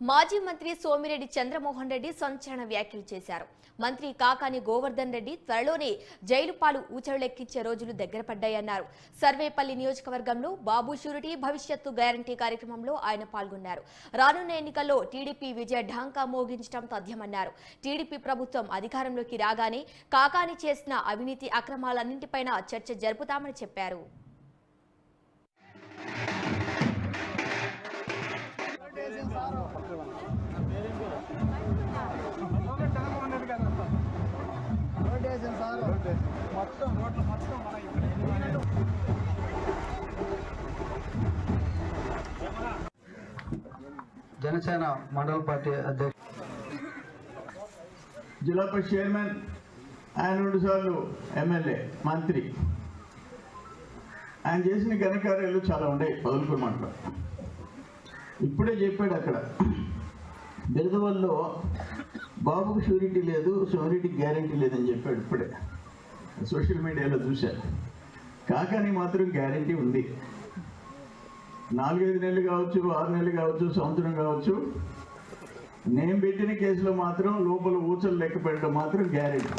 మాజీ మంత్రి సోమిరెడ్డి చంద్రమోహన్ రెడ్డి సంచలన వ్యాఖ్యలు చేశారు. మంత్రి కాకాని గోవర్ధన్ రెడ్డి త్వరలోనే జైలు పాలు ఊచలులెక్కించే రోజులు దగ్గర పడ్డాయన్నారు. సర్వేపల్లి నియోజకవర్గంలో బాబు షూరిటీ భవిష్యత్తు గ్యారంటీ కార్యక్రమంలో ఆయన పాల్గొన్నారు. రానున్న ఎన్నికల్లో టీడీపీ విజయ ఢాంకా మోగించడం తథ్యమన్నారు. టీడీపీ ప్రభుత్వం అధికారంలోకి రాగానే కాకాని చేసిన అవినీతి అక్రమాలన్నింటిపైన చర్చ జరుపుతామని చెప్పారు. మొత్తం రోడ్లు మొత్తం మన ఇక్కడ జనసేన మండల పార్టీ అధ్యక్ష జిల్లా పరిషత్ చైర్మన్ ఆయన రెండు సార్లు ఎమ్మెల్యే మంత్రి. ఆయన చేసిన ఘనకార్యాలు చాలా ఉన్నాయి పదులుకోమంటలో ఇప్పుడే చెప్పాడు అక్కడ. బిరదవల్లో బాబుకు షూరిటీ లేదు షూరిటీ గ్యారంటీ లేదని చెప్పాడు ఇప్పుడే. సోషల్ మీడియాలో చూశాను కాకాని మాత్రం గ్యారంటీ ఉంది. నాలుగైదు నెలలు కావచ్చు ఆరు నెలలు కావచ్చు సంవత్సరం కావచ్చు నేను పెట్టిన కేసులో మాత్రం లోపల ఊచలు లెక్క పెట్టడం మాత్రం గ్యారెంటీ.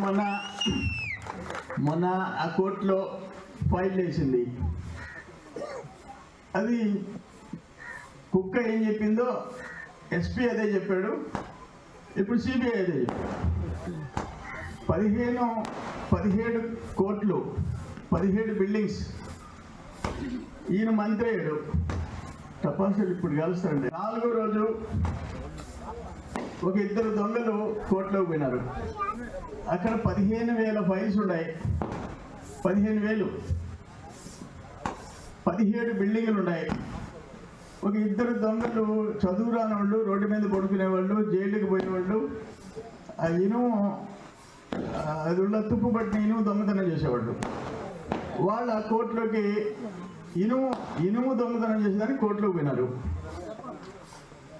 మొన్న మొన్న ఆ కోర్టులో ఫైల్ వేసింది. అది కుక్క ఏం చెప్పిందో ఎస్పీ అదే చెప్పాడు. ఇప్పుడు సిబిఐ అదే చెప్పాడు. పదిహేను పదిహేడు కోట్లు పదిహేడు బిల్డింగ్స్. ఈయన మంత్రి అయ్యాడు. తపాసులు ఇప్పుడు కలుస్తారండి. నాలుగో రోజు ఒక ఇద్దరు దొంగలు కోర్టులోకి పోయినారు. అక్కడ పదిహేను వేల ఫైల్స్ ఉన్నాయి. పదిహేను వేలు. పదిహేడు బిల్డింగులు ఉన్నాయి. ఒక ఇద్దరు దొంగలు చదువు రాని వాళ్ళు రోడ్డు మీద పడుకునే వాళ్ళు జైలుకి పోయిన వాళ్ళు ఆ ఇనుము అది ఉన్న తుప్పు పట్టిన ఇనుము దొంగతనం చేసేవాళ్ళు. వాళ్ళు ఆ కోర్టులోకి ఇనుము ఇనుము దొంగతనం చేసేదానికి కోర్టులోకి పోయినారు.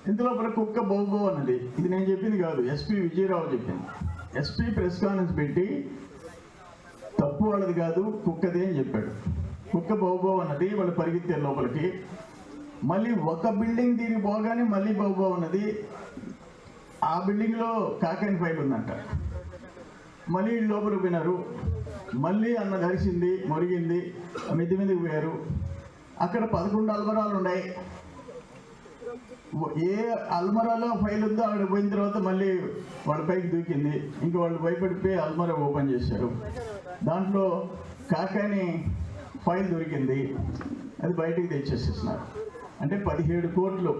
ఇందులోపల కుక్క బౌబో అన్నది. ఇది నేను చెప్పింది కాదు. ఎస్పీ విజయరావు చెప్పింది. ఎస్పీ ప్రెస్ కాన్ఫరెన్స్ పెట్టి తప్పు వాళ్ళది కాదు కుక్కదే అని చెప్పాడు. కుక్క బౌబో అన్నది వాళ్ళు పరిగెత్తారు లోపలికి. మళ్ళీ ఒక బిల్డింగ్ దీనికి పోగానే మళ్ళీ బాబు ఉన్నది. ఆ బిల్డింగ్లో కాకాని ఫైల్ ఉందంట. మళ్ళీ లోపల లోపలికి పోయినారు. మళ్ళీ అన్న దరిచింది మురిగింది మిద్ది మీదకి పోయారు. అక్కడ పదకొండు అల్మరాలు ఉన్నాయి. ఏ అల్మరాలో ఫైల్ ఉందో అక్కడ పోయిన తర్వాత మళ్ళీ వాళ్ళ పైకి దూకింది. ఇంకా వాళ్ళు భయపడిపోయి అల్మరా ఓపెన్ చేశారు. దాంట్లో కాకాని ఫైల్ దొరికింది. అది బయటికి తెచ్చేసేసినారు. అంటే పదిహేడు కోట్లు.